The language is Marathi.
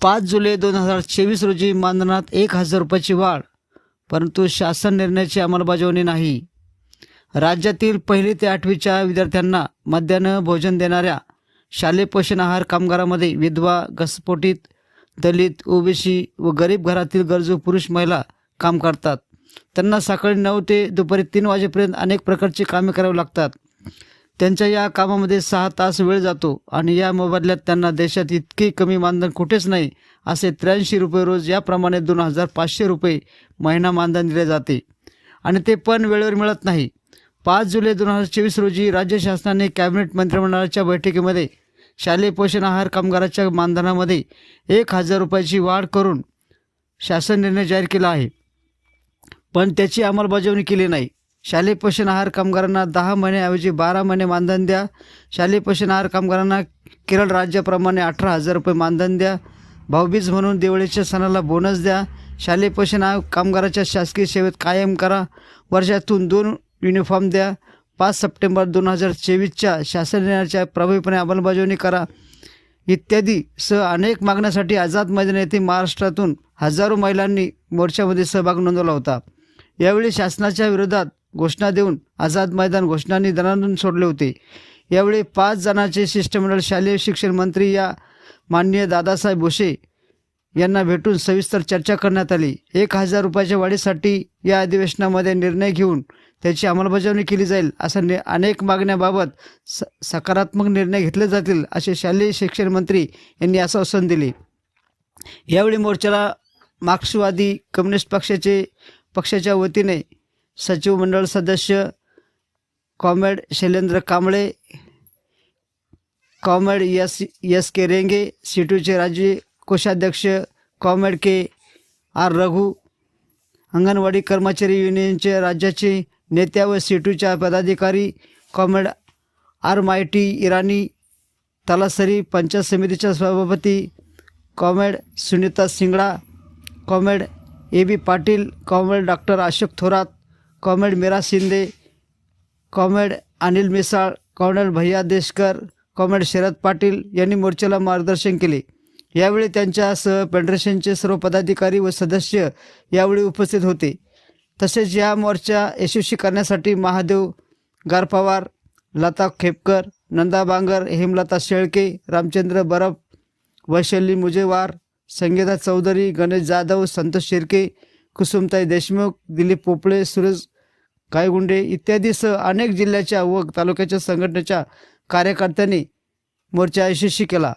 पाच जुलै दोन हजार चोवीस रोजी मानधनात एक हजार रुपयाची वाढ परंतु शासन निर्णयाची अंमलबजावणी नाही. राज्यातील पहिली ते आठवीच्या विद्यार्थ्यांना मध्यान्ह भोजन देणाऱ्या शालेय पोषण आहार कामगारामध्ये विधवा घसपोटीत दलित ओबीसी व गरीब घरातील गरजू पुरुष महिला काम करतात. त्यांना सकाळी नऊ ते दुपारी तीन वाजेपर्यंत अनेक प्रकारची कामे करावी लागतात. त्यांच्या या कामामध्ये सहा तास वेळ जातो आणि या मोबदल्यात त्यांना देशात इतके कमी मानधन कुठेच नाही असे त्र्याऐंशी रुपये रोज याप्रमाणे दोन हजार पाचशे रुपये महिना मानधन दिले जाते. आणि ते पण वेळेवर मिळत नाही. पाच जुलै दोन हजार चोवीस रोजी राज्य शासनाने कॅबिनेट मंत्रिमंडळाच्या बैठकीमध्ये शालेय पोषण आहार कामगाराच्या मानधनामध्ये एक हजार रुपयाची वाढ करून शासन निर्णय जाहीर केला आहे. पण त्याची अंमलबजावणी केली नाही. शालेय पोषण आहार कामगारांना दहा महिन्याऐवजी बारा महिने मानधन द्या. शालेय पोषण आहार कामगारांना केरळ राज्याप्रमाणे अठरा हजार रुपये मानधन द्या. भाऊबीज म्हणून दिवाळीच्या सणाला बोनस द्या. शालेय पोषण आहार कामगाराच्या शासकीय सेवेत कायम करा. वर्षातून दोन युनिफॉर्म द्या. पाच सप्टेंबर दोन हजार चोवीसच्या शासन निर्णयाच्या प्रभावीपणे अंमलबजावणी करा. इत्यादी सह अनेक मागण्यासाठी आझाद मैदान येथे महाराष्ट्रातून हजारो महिलांनी मोर्चामध्ये सहभाग नोंदवला होता. यावेळी शासनाच्या विरोधात घोषणा देऊन आझाद मैदान घोषणांनी दणानून सोडले होते. यावेळी पाच जणांचे शिष्टमंडळ शालेय शिक्षण मंत्री या माननीय दादासाहेब भोसे यांना भेटून सविस्तर चर्चा करण्यात आली. एक हजार रुपयाच्या वाढीसाठी या अधिवेशनामध्ये निर्णय घेऊन त्याची अंमलबजावणी केली जाईल असा नि अनेक मागण्याबाबत स सकारात्मक निर्णय घेतले जातील असे शालेय शिक्षण मंत्री यांनी आश्वासन दिले. यावेळी मोर्चाला मार्क्सवादी कम्युनिस्ट पक्षाचे पक्षाच्या वतीने सचिव मंडळ सदस्य comrade Shailendra Kamble comrade S S K Renge सीटूचे राज्य कोषाध्यक्ष comrade K R Raghu anganwadi कर्मचारी युनियनचे राज्याचे नेत्या व सीटूच्या पदाधिकारी कॉम्रेड आर मायटी इराणी तलासरी पंचायत समितीच्या सभापती comrade Sunita Singda comrade A B Patil comrade doctor Ashok Thorat comrade Meera Shinde comrade Anil Misal comrade Bhaiya Deshkar comrade Sharad Patil यांनी मोर्चाला मार्गदर्शन केले. यावेळी त्यांच्यासह फेडरेशनचे सर्व पदाधिकारी व सदस्य यावेळी उपस्थित होते. तसेच या मोर्चा यशस्वी करण्यासाठी महादेव गारपवार लता खेपकर नंदा बांगर हेमलता शेळके रामचंद्र बरफ वैशाली मुजेवार संगीता चौधरी गणेश जाधव संतोष शिर्के कुसुमताई देशमुख दिलीप पोपळे सुरेश कायगुंडे इत्यादीसह अनेक जिल्ह्याच्या व तालुक्याच्या संघटनेच्या कार्यकर्त्यांनी मोर्चा यशस्वी केला.